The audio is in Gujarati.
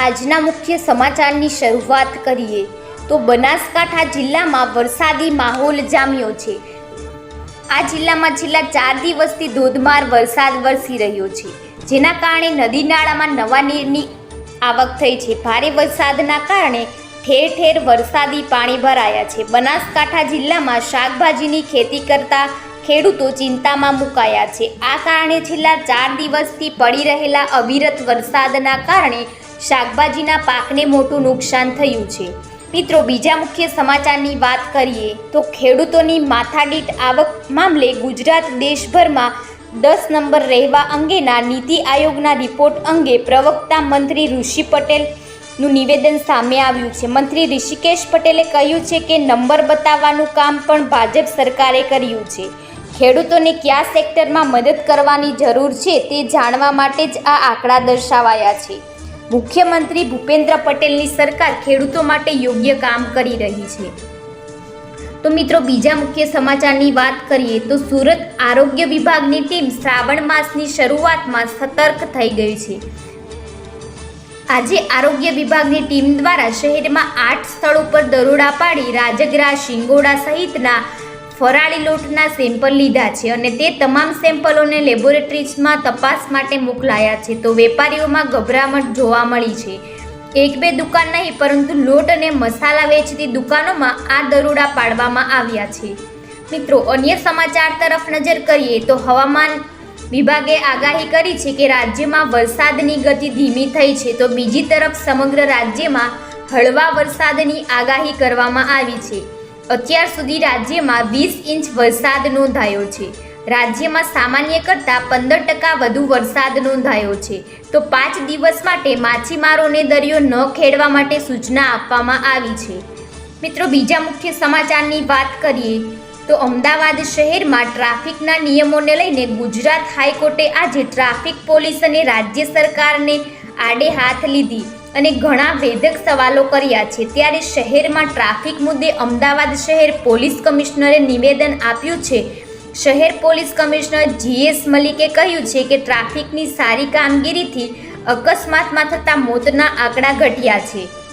આજના મુખ્ય સમાચારની શરૂઆત કરીએ. તો બનાસકાંઠા જિલ્લામાં વરસાદી માહોલ જામ્યો છે. આ જિલ્લામાં છેલ્લા ચાર દિવસથી ધોધમાર વરસાદ વરસી રહ્યો છે. જેના કારણે નદી નાળામાં નવા નીરની આવક થઈ છે. ભારે વરસાદના કારણે ઠેર ઠેર વરસાદી પાણી ભરાયા છે. બનાસકાંઠા જિલ્લામાં શાકભાજીની ખેતી કરતા ખેડૂતો ચિંતામાં મુકાયા છે. આ કારણે છેલ્લા ચાર દિવસથી પડી રહેલા અવિરત વરસાદના કારણે શાકભાજીના પાકને મોટું નુકસાન થયું છે. મિત્રો, બીજા મુખ્ય સમાચારની વાત કરીએ તો ખેડૂતોની માથાદીઠ આવક મામલે ગુજરાત દેશભરમાં દસ નંબર રહેવા અંગેના નીતિ આયોગના રિપોર્ટ અંગે પ્રવક્તા મંત્રી ઋષિ પટેલનું નિવેદન સામે આવ્યું છે. મંત્રી ઋષિકેશ પટેલે કહ્યું છે કે નંબર બતાવવાનું કામ પણ ભાજપ સરકારે કર્યું છે. ખેડૂતોને કયા સેક્ટરમાં મદદ કરવાની જરૂર છે તે જાણવા માટે જ આ આંકડા દર્શાવાયા છે. મુખ્યમંત્રી ભૂપેન્દ્ર પટેલની સરકાર ખેડૂતો માટે યોગ્ય કામ કરી રહી છે. તો મિત્રો, બીજા મુખ્ય સમાચારની વાત કરીએ તો સુરત આરોગ્ય વિભાગની ટીમ શ્રાવણ માસની શરૂઆતમાં સતર્ક થઈ ગઈ છે. આજે આરોગ્ય વિભાગની ટીમ દ્વારા શહેરમાં આઠ સ્થળો પર દરોડા પાડી રાજગરા, શિંગોડા સહિતના ફરાળી લોટના સેમ્પલ લીધા છે અને તે તમામ સેમ્પલોને લેબોરેટરીઝમાં તપાસ માટે મોકલાયા છે. તો વેપારીઓમાં ગભરામણ જોવા મળી છે. એક બે દુકાન નહીં, પરંતુ લોટ અને મસાલા વેચતી દુકાનોમાં આ દરોડા પાડવામાં આવ્યા છે. મિત્રો, અન્ય સમાચાર તરફ નજર કરીએ તો હવામાન વિભાગે આગાહી કરી છે કે રાજ્યમાં વરસાદની ગતિ ધીમી થઈ છે. તો બીજી તરફ સમગ્ર રાજ્યમાં હળવા વરસાદની આગાહી કરવામાં આવી છે. અત્યાર સુધી રાજ્યમાં વીસ ઇંચ વરસાદ નોંધાયો છે. રાજ્યમાં સામાન્ય કરતાં પંદર ટકા વધુ વરસાદ નોંધાયો છે. તો પાંચ દિવસ માટે માછીમારોને દરિયો ન ખેડવા માટે સૂચના આપવામાં આવી છે. મિત્રો, બીજા મુખ્ય સમાચારની વાત કરીએ, તો અમદાવાદ શહેરમાં ટ્રાફિકના નિયમોને લઈને ગુજરાત હાઈકોર્ટે આજે ટ્રાફિક પોલીસ અને રાજ્ય સરકારને આડે હાથ લીધી. અને ઘણા વેધક સવાલો કર્યા છે. ત્યારે શહેરમાં ટ્રાફિક મુદ્દે અમદાવાદ શહેર પોલીસ કમિશનરે નિવેદન આપ્યું છે. શહેર પોલીસ કમિશનર જીએસ મલિકે કહ્યું છે કે ટ્રાફિકની સારી કામગીરીથી અકસ્માતમાં થતા મોતના આંકડા ઘટ્યા છે.